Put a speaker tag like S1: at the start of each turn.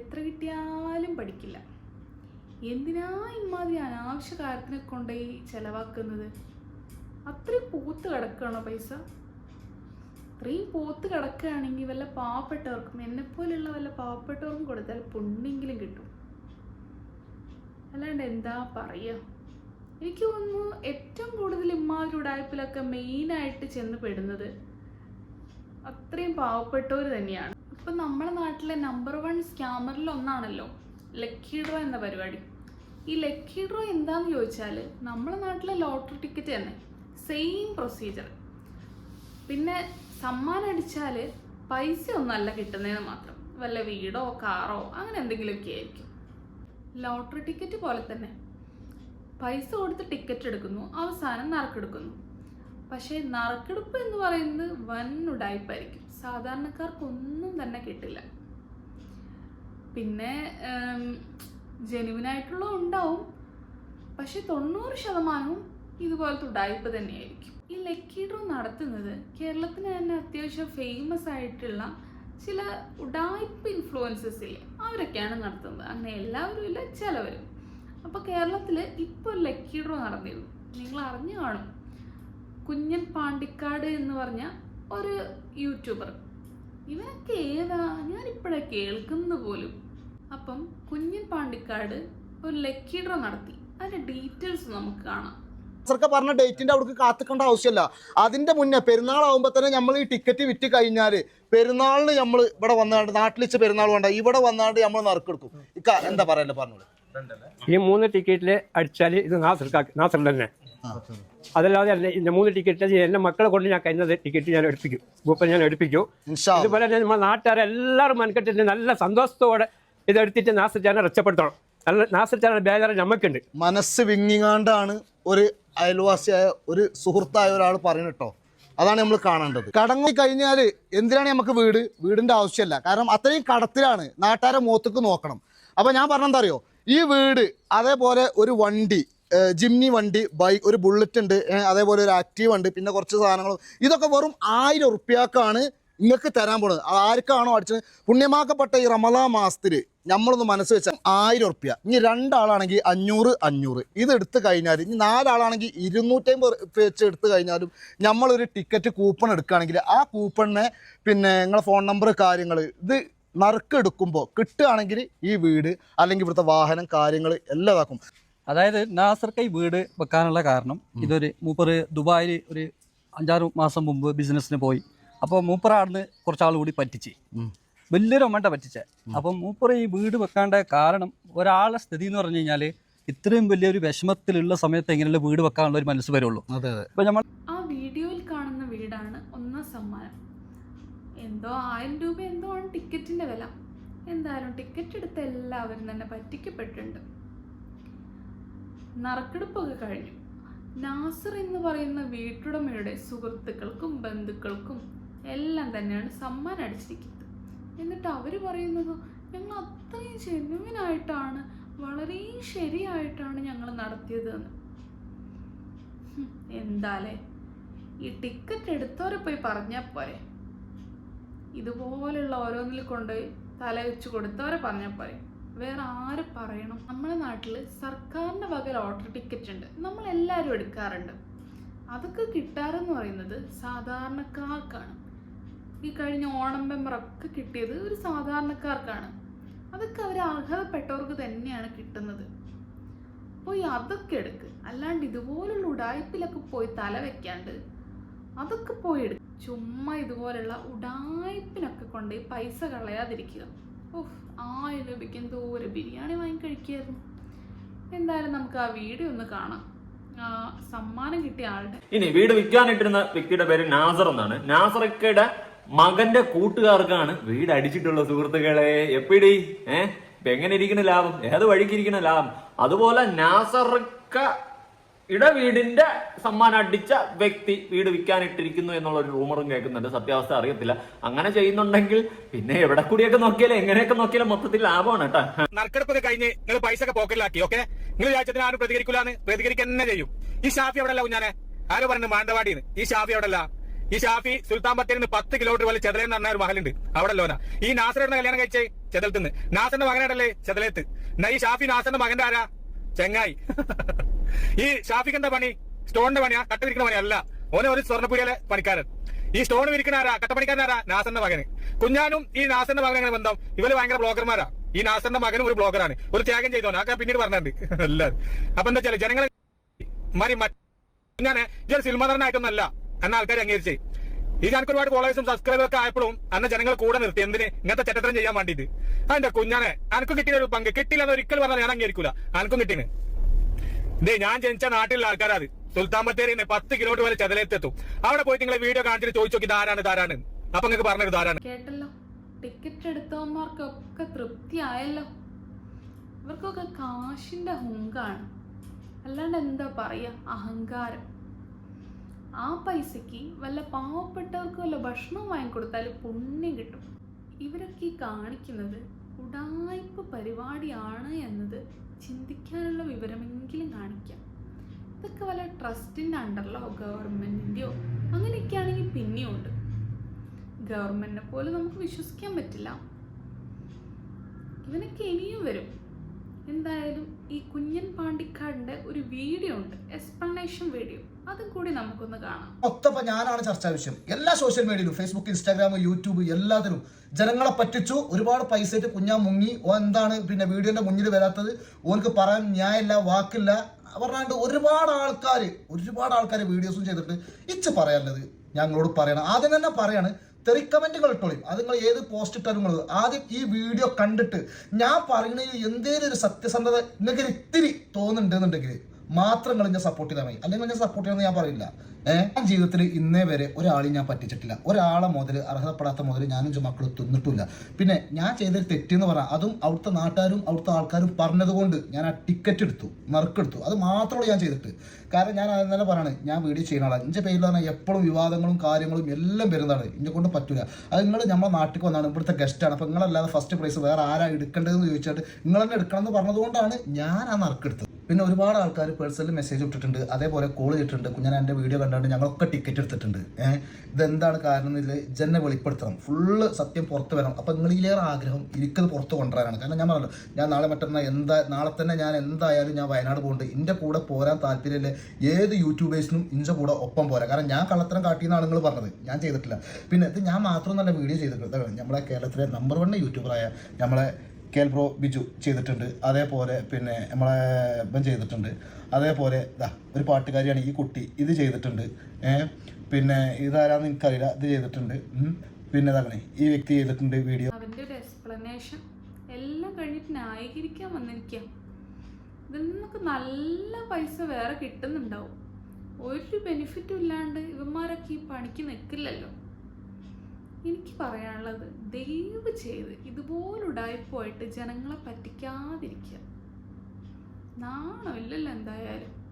S1: എത്ര കിട്ടിയാലും പഠിക്കില്ല. എന്തിനാ ഇമാതിരി അനാവശ്യ കാര്യത്തിനെ കൊണ്ടുപോയി ചെലവാക്കുന്നത്? അത്രയും പോത്ത് കിടക്കുകയാണോ പൈസ? അത്രയും പോത്ത് കിടക്കുകയാണെങ്കിൽ വല്ല പാവപ്പെട്ടവർക്കും എന്നെപ്പോലെയുള്ള വല്ല പാവപ്പെട്ടവർക്കും കൊടുത്താൽ പുണ്യെങ്കിലും കിട്ടും. അല്ലാണ്ട് എന്താ പറയുക എനിക്ക് തോന്നുന്നു ഏറ്റവും കൂടുതൽ ഇമ്മാതിരി ഉടായ്പിലൊക്കെ മെയിനായിട്ട് ചെന്ന് പെടുന്നത് അത്രയും പാവപ്പെട്ടവർ തന്നെയാണ്. ഇപ്പം നമ്മുടെ നാട്ടിലെ നമ്പർ വൺ സ്കാമറിൽ ഒന്നാണല്ലോ ലക്കി ഡ്രോ എന്ന പരിപാടി. ഈ ലക്കി ഡ്രോ എന്താന്ന് ചോദിച്ചാൽ നമ്മുടെ നാട്ടിലെ ലോട്ടറി ടിക്കറ്റ് തന്നെ സെയിം പ്രൊസീജിയർ പിന്നെ സമ്മാനം അടിച്ചാൽ പൈസ ഒന്നല്ല കിട്ടുന്നതെന്ന് മാത്രം. വല്ല വീടോ കാറോ അങ്ങനെ എന്തെങ്കിലുമൊക്കെ ആയിരിക്കും. ലോട്ടറി ടിക്കറ്റ് പോലെ തന്നെ. പൈസ കൊടുത്ത് ടിക്കറ്റ് എടുക്കുന്നു അവസാനം നറുക്കെടുക്കുന്നു. പക്ഷേ നറുക്കെടുപ്പ് എന്ന് പറയുന്നത് വൻ ഉടായ്പായിരിക്കും സാധാരണക്കാർക്കൊന്നും തന്നെ കിട്ടില്ല. പിന്നെ ജെനുവിനായിട്ടുള്ള ഉണ്ടാവും. പക്ഷെ തൊണ്ണൂറ് ശതമാനവും ഇതുപോലത്തെ ഉടായ്പ തന്നെയായിരിക്കും. ഈ ലക്കി ഡ്രോ നടത്തുന്നത് കേരളത്തിന് തന്നെ അത്യാവശ്യം ഫേമസ് ആയിട്ടുള്ള ചില ഉടായ്പ ഇൻഫ്ലുവൻസസ് ഇല്ലേ അവരൊക്കെയാണ് നടത്തുന്നത്. അങ്ങനെ എല്ലാവരും ഇല്ല ചിലവരും. അപ്പോൾ കേരളത്തിൽ ഇപ്പോൾ ലക്കി ഡ്രോ നടന്നിരുന്നു. നിങ്ങൾ അറിഞ്ഞു കാണും. കുഞ്ഞൻ പാണ്ടിക്കാട് എന്ന് പറഞ്ഞ ഒരു യൂട്യൂബർ. ഇവനൊക്കെ ഏതാ? ഞാനിപ്പോഴേ കേൾക്കുന്നത് പോലും. അപ്പം കുഞ്ഞൻ പാണ്ടിക്കാട് ഒരു ലക്കി ഡ്രോ നടത്തി. അതിന്റെ ഡീറ്റെയിൽസ് നമുക്ക് കാണാം.
S2: സർക്കാർ പറഞ്ഞ ഡേറ്റിന്റെ അവിടേക്ക് കാത്തിക്കേണ്ട ആവശ്യമില്ല. അതിന്റെ മുന്നേ പെരുന്നാളാവുമ്പോ തന്നെ നമ്മൾ ഈ ടിക്കറ്റ് വിറ്റ് കഴിഞ്ഞാൽ പെരുന്നാളിന് നമ്മൾ ഇവിടെ വന്നാണ്ട് നാട്ടിൽ വെച്ച് പെരുന്നാൾ വേണ്ട ഇവിടെ വന്നാണ്ട് നമ്മൾ നറുക്കെടുക്കും. ഇക്ക എന്താ പറയല്ലേ പറഞ്ഞോളൂ.
S3: ഈ മൂന്ന് ടിക്കറ്റിൽ അടിച്ചാൽ ഇത് നാസർക്കാക്ക് നാസർ തന്നെ. അതല്ലാതെ എന്റെ മൂന്ന് ടിക്കറ്റ് എന്റെ മക്കളെ കൊണ്ട് ഞാൻ കഴിഞ്ഞത് ടിക്കറ്റ് ഞാൻ എടുപ്പിക്കും. ഗ്രൂപ്പിൽ ഞാൻ എടുപ്പിക്കും. ഇതുപോലെ തന്നെ നമ്മുടെ നാട്ടുകാരെല്ലാവരും മനക്കെട്ടിട്ട് നല്ല സന്തോഷത്തോടെ ഇതെടുത്തിട്ട് നാസച്ചാനെ രക്ഷപ്പെടുത്തണം. നല്ല നാസച്ചാനെ ബേജാറ് നമ്മക്കുണ്ട്
S2: മനസ്സ് വിങ്ങിങ്ങാണ്ടാണ് ഒരു അയൽവാസിയായ ഒരു സുഹൃത്തായ ഒരാൾ പറയുന്നത് കേട്ടോ. അതാണ് നമ്മൾ കാണേണ്ടത്. കടങ്ങി കഴിഞ്ഞാൽ എന്തിനാണ് നമുക്ക് വീട്? വീടിന്റെ ആവശ്യമില്ല കാരണം അത്രയും കടത്തിലാണ് നാട്ടുകാരെ മുഖത്തേക്ക് നോക്കണം. അപ്പോൾ ഞാൻ പറഞ്ഞെന്താ അറിയോ? ഈ വീട് അതേപോലെ ഒരു വണ്ടി ജിംനി വണ്ടി ബൈക്ക് ഒരു ബുള്ളറ്റ് ഉണ്ട് അതേപോലെ ഒരു ആക്റ്റീവ് ഉണ്ട് പിന്നെ കുറച്ച് സാധനങ്ങളും. ഇതൊക്കെ വെറും ആയിരം ഉറുപ്പ്യക്കാണ് നിങ്ങൾക്ക് തരാൻ പോണത്. അത് ആർക്കാണോ അടിച്ചത്? പുണ്യമാക്കപ്പെട്ട ഈ റമദാ മാസത്തിൽ നമ്മളൊന്ന് മനസ്സ് വെച്ചാൽ ആയിരം ഉറുപ്പ്യ ഇനി രണ്ടാളാണെങ്കിൽ അഞ്ഞൂറ് അഞ്ഞൂറ്. ഇത് എടുത്തു കഴിഞ്ഞാൽ ഇനി നാലാളാണെങ്കിൽ ഇരുന്നൂറ്റമ്പത് വെച്ച് എടുത്തു കഴിഞ്ഞാലും നമ്മളൊരു ടിക്കറ്റ് കൂപ്പൺ എടുക്കുകയാണെങ്കിൽ ആ കൂപ്പണിനെ പിന്നെ നിങ്ങളെ ഫോൺ നമ്പർ കാര്യങ്ങൾ ഇത് നറുക്കെടുക്കുമ്പോൾ കിട്ടുകയാണെങ്കിൽ ഈ വീട് അല്ലെങ്കിൽ ഇവിടുത്തെ വാഹനം കാര്യങ്ങൾ എല്ലാം ഇതാക്കും.
S4: അതായത് നാസർ കൈ വീട് വെക്കാനുള്ള കാരണം. ഇതൊരു മൂപ്പർ ദുബായിൽ ഒരു അഞ്ചാറ് മാസം മുമ്പ് ബിസിനസ്സിന് പോയി. അപ്പോൾ മൂപ്പർ അവിടുന്ന് കുറച്ചാൾ കൂടി പറ്റിച്ച്. വലിയൊരു ഒമ്മണ്ട പറ്റിച്ച. അപ്പം മൂപ്പർ ഈ വീട് വെക്കാണ്ട കാരണം ഒരാളെ സ്ഥിതി എന്ന് പറഞ്ഞു കഴിഞ്ഞാൽ ഇത്രയും വലിയൊരു വിഷമത്തിലുള്ള സമയത്ത് എങ്ങനെയുള്ള വീട് വെക്കാനുള്ള ഒരു മനസ്സ് വരുള്ളൂ.
S2: അതെ
S4: ഇപ്പം നമ്മൾ
S1: ആ വീഡിയോയിൽ കാണുന്ന വീടാണ് ഒന്നാം സമ്മാനം. എന്തോ ആയിരം രൂപ എന്തോ ആണ് ടിക്കറ്റിന്റെ വില. എന്തായാലും ടിക്കറ്റ് എടുത്ത എല്ലാവരും തന്നെ പറ്റിക്കപ്പെട്ടിട്ടുണ്ട്. നറുക്കെടുപ്പൊക്കെ കഴിഞ്ഞു. നാസർ എന്ന് പറയുന്ന വീട്ടുടമയുടെ സുഹൃത്തുക്കൾക്കും ബന്ധുക്കൾക്കും എല്ലാം തന്നെയാണ് സമ്മാനം അടിച്ചിരിക്കുന്നത്. എന്നിട്ട് അവർ പറയുന്നത് ഞങ്ങൾ അത്രയും ജെന്യുവിനായിട്ടാണ് വളരെ ശരിയായിട്ടാണ് ഞങ്ങൾ നടത്തിയത് എന്ന്. എന്താലേ? ഈ ടിക്കറ്റ് എടുത്തവരെ പോയി പറഞ്ഞാൽ പോരെ? ഇതുപോലുള്ള ഓരോന്നിൽ കൊണ്ടുപോയി തല വെച്ച് കൊടുത്തവരെ പറഞ്ഞാൽ പോരെ? വേറെ ആര് പറയണം? നമ്മുടെ നാട്ടിൽ സർക്കാരിന്റെ വക ലോട്ടറി ടിക്കറ്റ് ഉണ്ട്. നമ്മൾ എല്ലാവരും എടുക്കാറുണ്ട്. അതൊക്കെ കിട്ടാറെന്ന് പറയുന്നത് സാധാരണക്കാർക്കാണ്. ഈ കഴിഞ്ഞ ഓണം മെമ്പറൊക്കെ കിട്ടിയത് ഒരു സാധാരണക്കാർക്കാണ്. അതൊക്കെ അവർ അർഹതപ്പെട്ടവർക്ക് തന്നെയാണ് കിട്ടുന്നത്. പോയി അതൊക്കെ എടുക്ക്. അല്ലാണ്ട് ഇതുപോലുള്ള ഉടായ്പിലൊക്കെ പോയി തല വെക്കാണ്ട് അതൊക്കെ പോയി എടുക്കും. ചുമ്മാ ഇതുപോലുള്ള ഉടായ്പിനൊക്കെ കൊണ്ടുപോയി പൈസ കളയാതിരിക്കുക. ഓഹ് ആയിരം രൂപയ്ക്ക് എന്തോ ഒരു ബിരിയാണി വാങ്ങി കഴിക്കായിരുന്നു. എന്തായാലും നമുക്ക് ആ വീഡിയോ ഒന്ന് കാണാം. സമ്മാനം കിട്ടിയ ആളുടെ
S5: ഇനി വീട് വിൽക്കാനിട്ടിരുന്ന വ്യക്തിയുടെ പേര് നാസർ എന്നാണ്. നാസറക്കയുടെ മകന്റെ കൂട്ടുകാർക്കാണ് വീട് അടിച്ചിട്ടുള്ള സുഹൃത്തുക്കളെ. എപ്പിടി? ഏഹ് എങ്ങനെ ഇരിക്കുന്ന ലാഭം? ഏത് വഴിക്ക് ഇരിക്കുന്ന ലാഭം? അതുപോലെ നാസറക്ക ഇട വീടിന്റെ സമ്മാനം അടിച്ച വ്യക്തി വീട് വിൽക്കാനിട്ടിരിക്കുന്നു എന്നുള്ള ഒരു റൂമറും കേൾക്കുന്നുണ്ട്. സത്യാവസ്ഥ അറിയത്തില്ല. അങ്ങനെ ചെയ്യുന്നുണ്ടെങ്കിൽ പിന്നെ എവിടെ കൂടിയൊക്കെ നോക്കിയാലും എങ്ങനെയൊക്കെ നോക്കിയാലും മൊത്തത്തിൽ ലാഭമാണ് കേട്ടോ.
S6: നറുക്കെടുപ്പൊക്കെ കഴിഞ്ഞ് നിങ്ങൾ പൈസ ഒക്കെ പോക്കറ്റിലാക്കി ഓക്കെ? നിങ്ങൾ രാജ്യത്തിന് ആരും പ്രതികരിക്കില്ല പ്രതികരിക്കുക തന്നെ ചെയ്യും. ഈ ഷാഫി എവിടെ അല്ല ആരോ പറഞ്ഞു മാണ്ടവാടിന്ന് ഈ ഷാഫി എവിടെ അല്ല ഈ ഷാഫി സുൽത്താൻ ബത്തേരിൽ നിന്ന് പത്ത് കിലോമീറ്റർ വലിയ ചെതലേന്ന് പറഞ്ഞ ഒരു മഹലുണ്ട്. അവിടെ ലോന ഈ നാസറിന്റെ കല്യാണം കഴിച്ചേ ചെതലത്തുനിന്ന്. നാസറിന്റെ മകനാടല്ലേ ചെതലേത്ത്? ഈ ഷാഫി നാസറിന്റെ മകന്റെ ആരാ? ചെങ്ങായി. ഈ ഷാഫിക്ക് എന്താ പണി? സ്റ്റോണിന്റെ പണിയാ? കട്ട വിരിക്കുന്ന പണിയല്ല. ഓനെ ഒരു സ്വർണപ്പുരിയിലെ പണിക്കാരൻ. ഈ സ്റ്റോൺ വിരിക്കുന്ന ആരാ? കട്ടപ്പണിക്കാരനാരാ നാസറിന്റെ മകന്. കുഞ്ഞാനും ഈ നാസറിന്റെ മകൻ എങ്ങനെ ബന്ധം? ഇവർ ഭയങ്കര ബ്ലോഗർമാരാ ഈ നാസറിന്റെ മകനും ഒരു ബ്ലോഗറാണ് ഒരു ത്യാഗം ചെയ്തോനെ ആ പിന്നീട് പറഞ്ഞിട്ടുണ്ട്. എല്ലാവരും അപ്പൊ എന്താ വെച്ചാൽ ജനങ്ങളെ മരി കുഞ്ഞാനെ ഇതൊരു സിനിമാതരനായിട്ടൊന്നല്ല എന്ന ആൾക്കാർ അംഗീകരിച്ചേ. ഈ ഞാനൊക്കെ ഒരുപാട് ഫോളോവേഴ്സും സബ്സ്ക്രൈബറും ഒക്കെ ആയപ്പോഴും അന്ന് ജനങ്ങൾ കൂടെ നിർത്തി. എന്തിന്? ഇങ്ങനത്തെ ചരിത്രം ചെയ്യാൻ വേണ്ടിയിട്ട്. അതിന്റെ കുഞ്ഞാനെ? അനക്കും കിട്ടിയ ഒരു പങ്ക്. കിട്ടില്ല എന്ന് ഒരിക്കൽ പറഞ്ഞാൽ ഞാൻ അംഗീകരിക്കൂല. അനക്കും കിട്ടീന് ഇതേ ഞാൻ ജനിച്ച നാട്ടിലുള്ള ആൾക്കാരാ അത്. സുൽത്താൻ ബത്തേരിന്ന് പത്ത് കിലോമീറ്റർ വരെ ചതലത്തെത്തും അവിടെ പോയി നിങ്ങളെ വീഡിയോ കാണിച്ചിട്ട് ചോദിച്ചു നോക്കി ധാരാണ് ധാരാണ് അപ്പൊ നിങ്ങൾക്ക് പറഞ്ഞത് ധാരാണ്
S1: കേട്ടല്ലോ. ടിക്കറ്റ് എടുത്തവന്മാർക്കൊക്കെ തൃപ്തിയായല്ലോ. ഇവർക്കൊക്കെ കാശിന്റെ ഹുങ്കാണ്. അല്ലാണ്ട് എന്താ പറയാ? അഹങ്കാരം. ആ പൈസക്ക് വല്ല പാവപ്പെട്ടവർക്ക് വല്ല ഭക്ഷണം വാങ്ങിക്കൊടുത്താൽ പുണ്യം കിട്ടും. ഇവരൊക്കെ കാണിക്കുന്നത് ഉടായ്പ പരിപാടിയാണ് എന്നത് ചിന്തിക്കാനുള്ള വിവരമെങ്കിലും കാണിക്കാം. ഇതൊക്കെ വല്ല ട്രസ്റ്റിന്റെ അണ്ടറിലോ ഗവൺമെന്റിന്റെയോ അങ്ങനെയൊക്കെയാണെങ്കിൽ പിന്നെയും ഉണ്ട്. ഗവൺമെന്റിനെ പോലെ നമുക്ക് വിശ്വസിക്കാൻ പറ്റില്ല. ഇവനൊക്കെ ഇനിയും വരും. എന്തായാലും ഈ കുഞ്ഞൻ പാണ്ടിക്കാടിന്റെ ഒരു വീഡിയോ ഉണ്ട്. എക്സ്പ്ലനേഷൻ വീഡിയോ അതും കൂടി നമുക്കൊന്ന് കാണാം.
S2: മൊത്തം ഞാനാണ് ചർച്ചാ വിഷയം. എല്ലാ സോഷ്യൽ മീഡിയയിലും ഫേസ്ബുക്ക് ഇൻസ്റ്റാഗ്രാം യൂട്യൂബ് എല്ലാത്തിലും ജനങ്ങളെ പറ്റിച്ചു ഒരുപാട് പൈസ ഇട്ട് കുഞ്ഞാ മുങ്ങി. ഓ എന്താണ് പിന്നെ വീഡിയോന്റെ മുന്നിൽ വരാത്തത്? ഓർക്ക് പറയാൻ ന്യായമില്ല വാക്കില്ല. പറഞ്ഞാണ്ട് ഒരുപാട് ആൾക്കാർ ഒരുപാട് ആൾക്കാർ വീഡിയോസും ചെയ്തിട്ട് ഇച്ച് പറയാനുള്ളത് ഞങ്ങളോട് പറയണം. ആദ്യം തന്നെ പറയാണ് തെറി കമന്റുകൾ ഇട്ടോളി അത് നിങ്ങൾ ഏത് പോസ്റ്റ് ഇട്ടാലും നിങ്ങൾ ആദ്യം ഈ വീഡിയോ കണ്ടിട്ട് ഞാൻ പറയുന്നതിൽ എന്തേലും ഒരു സത്യസന്ധത നിങ്ങൾക്ക് ഇത്തിരി തോന്നുന്നുണ്ടെന്നുണ്ടെങ്കിൽ മാത്രം നിങ്ങൾ സപ്പോർട്ട് ചെയ്താൽ മതി. അല്ലെങ്കിൽ ഞാൻ സപ്പോർട്ട് ചെയ്യുമെന്ന് ഞാൻ പറയില്ല. ഞാൻ ജീവിതത്തിൽ ഇന്നേ വരെ ഒരാളെയും ഞാൻ പറ്റിച്ചിട്ടില്ല. ഒരാളെ മുതൽ അർഹതപ്പെടാത്ത മുതൽ ഞാനും മക്കൾ തിന്നിട്ടില്ല. പിന്നെ ഞാൻ ചെയ്തൊരു തെറ്റെന്ന് പറഞ്ഞാൽ അതും അവിടുത്തെ നാട്ടുകാരും അവിടുത്തെ ആൾക്കാരും പറഞ്ഞതുകൊണ്ട് ഞാൻ ആ ടിക്കറ്റ് എടുത്തു. നറുക്കെടുത്തു അത് മാത്രമേ ഞാൻ ചെയ്തിട്ട്. കാരണം ഞാൻ അത് തന്നെ പറയാണ് ഞാൻ വീഡിയോ ചെയ്യുന്ന ആളാണ് എന്റെ പേരിൽ പറഞ്ഞാൽ എപ്പോഴും വിവാദങ്ങളും കാര്യങ്ങളും എല്ലാം വരുന്നതാണ്. എന്നെ കൊണ്ട് പറ്റില്ല അത് നിങ്ങൾ നമ്മുടെ നാട്ടിൽ വന്നാണ്. ഇവിടുത്തെ ഗസ്റ്റാണ് അപ്പോൾ നിങ്ങളല്ലാതെ ഫസ്റ്റ് പ്രൈസ് വേറെ ആരാ എടുക്കേണ്ടതെന്ന് ചോദിച്ചിട്ട് നിങ്ങൾ തന്നെ എടുക്കണം എന്ന് പറഞ്ഞതുകൊണ്ടാണ് ഞാൻ ആ നറുക്കെടുത്തത്. പിന്നെ ഒരുപാട് ആൾക്കാർ പേഴ്സണൽ മെസ്സേജ് ഇട്ടിട്ടുണ്ട്. അതേപോലെ കോൾ ചെയ്തിട്ടുണ്ട്. കുഞ്ഞാൻ എന്റെ വീഡിയോ കണ്ടുകൊണ്ട് ഞങ്ങളൊക്കെ ടിക്കറ്റ് എടുത്തിട്ടുണ്ട്. ഏഹ് ഇതെന്താണ് കാരണം എന്നില്ല ജന്നെ വെളിപ്പെടുത്തണം. ഫുള്ള് സത്യം പുറത്ത് വരണം. അപ്പം നിങ്ങളിലേറെ ആഗ്രഹം എനിക്കത് പുറത്ത് കൊണ്ടുവരാനാണ്. കാരണം ഞാൻ പറഞ്ഞല്ലോ ഞാൻ നാളെ മറ്റന്നാൾ എന്താ നാളെ തന്നെ ഞാൻ എന്തായാലും ഞാൻ വയനാട് പോകുന്നുണ്ട് എന്റെ കൂടെ പോരാൻ താല്പര്യമില്ല ഏത് യൂട്യൂബേഴ്സിനും ഇന്റെ കൂടെ ഒപ്പം പോരാ. കാരണം ഞാൻ കള്ളത്തരം കാട്ടിയെന്നാണ് നിങ്ങൾ പറഞ്ഞത്. ഞാൻ ചെയ്തിട്ടില്ല. പിന്നെ ഇത് ഞാൻ മാത്രം നല്ല വീഡിയോ ചെയ്തിട്ടുണ്ട് നമ്മളെ കേരളത്തിലെ നമ്പർ വൺ യൂട്യൂബറായ നമ്മളെ കേൽ ബ്രോ ബിജു ചെയ്തിട്ടുണ്ട്. അതേപോലെ പിന്നെ നമ്മളെ ഇവൻ ചെയ്തിട്ടുണ്ട്. അതേപോലെ ഇതാ ഒരു പാട്ടുകാരിയാണ് ഈ കുട്ടി ഇത് ചെയ്തിട്ടുണ്ട്. പിന്നെ ഇതാരാന്ന് എനിക്കറിയില്ല. ഇത് ചെയ്തിട്ടുണ്ട്. പിന്നെ ഇതാണ് ഈ വ്യക്തി ചെയ്തിട്ടുണ്ട് വീഡിയോ.
S1: അവന്റെ ഒരു എക്സ്പ്ലനേഷൻ എല്ലാം കഴിഞ്ഞിട്ട് ന്യായീകരിക്കാൻ വന്നിരിക്കാം. ഇതിൽ നിന്നൊക്കെ നല്ല പൈസ വേറെ കിട്ടുന്നുണ്ടാവും. ഒരു ബെനിഫിറ്റും ഇല്ലാണ്ട് ഇവന്മാരൊക്കെ ഈ പണിക്ക് നിൽക്കില്ലല്ലോ എനിക്ക് പറയാനുള്ളത് ദയവ് ചെയ്ത് ഇതുപോലുണ്ടായിപ്പോയിട്ട് ജനങ്ങളെ പറ്റിക്കാതിരിക്കുക. നാണമില്ലല്ലോ എന്തായാലും.